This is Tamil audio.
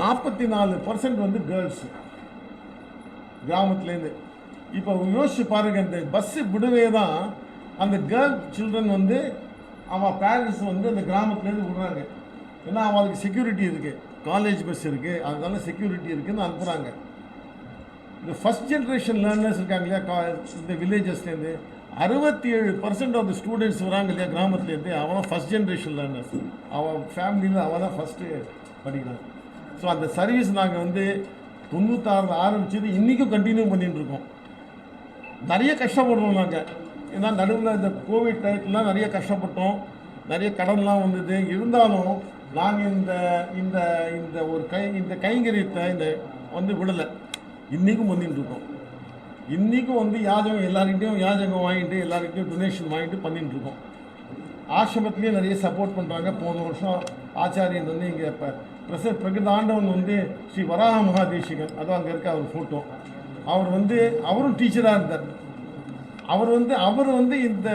நாற்பத்தி நாலு பர்சன்ட் வந்து கேர்ள்ஸ் கிராமத்துலேருந்து இப்போ யோசிச்சு பாருங்க இந்த பஸ்ஸு விடவே தான் அந்த கேர்ள் சில்ட்ரன் வந்து அவன் பேரண்ட்ஸ் வந்து அந்த கிராமத்துலேருந்து விடுறாங்க. ஏன்னா அவங்களுக்கு செக்யூரிட்டி இருக்குது காலேஜ் பஸ் இருக்குது அதனால செக்யூரிட்டி இருக்குதுன்னு அனுப்புகிறாங்க இந்த ஃபஸ்ட் ஜென்ரேஷன் லேர்னர்ஸ் இருக்காங்க இல்லையா கா இந்த வில்லேஜஸ்லேருந்து அறுபத்தி ஏழு பர்சன்ட் ஆஃப் த ஸ்டூடெண்ட்ஸ் வராங்க இல்லையா கிராமத்துலேருந்து அவன் ஃபஸ்ட் ஜென்ரேஷன் லேர்னர்ஸ் அவன் ஃபேமிலியில் அவன் தான் ஃபஸ்ட்டு படிக்கிறான் ஸோ அந்த சர்வீஸ் நாங்கள் வந்து தொண்ணூத்தாறு ஆரம்பிச்சது இன்றைக்கும் கண்டினியூ பண்ணிட்டுருக்கோம். நிறைய கஷ்டப்படுறோம் நாங்கள் ஏன்னா நடுவில் இந்த கோவிட் டயத்துலாம் நிறைய கஷ்டப்பட்டோம். நிறைய கடன்லாம் வந்தது. இருந்தாலும் நாங்கள் இந்த இந்த இந்த ஒரு கை இந்த கைங்கரியத்தை இந்த வந்து விடலை. இன்றைக்கும் பண்ணிகிட்ருக்கோம் இன்றைக்கும் வந்து யாஜகம் எல்லாருக்கிட்டையும் யாஜகம் வாங்கிட்டு எல்லாருக்கிட்டையும் டொனேஷன் வாங்கிட்டு பண்ணிட்டு இருக்கோம் ஆசிரமத்துலேயும் நிறைய சப்போர்ட் பண்ணுறாங்க போன வருஷம் ஆச்சாரியன் வந்து இங்கே இப்போ பிரச பிரகிருத ஆண்டவன் வந்து ஸ்ரீ வராக மகாதேசிகன். அதுவும் அங்கே இருக்க அவர் ஃபோட்டோ அவர் வந்து அவரும் டீச்சராக இருந்தார். அவர் வந்து அவர் வந்து இந்த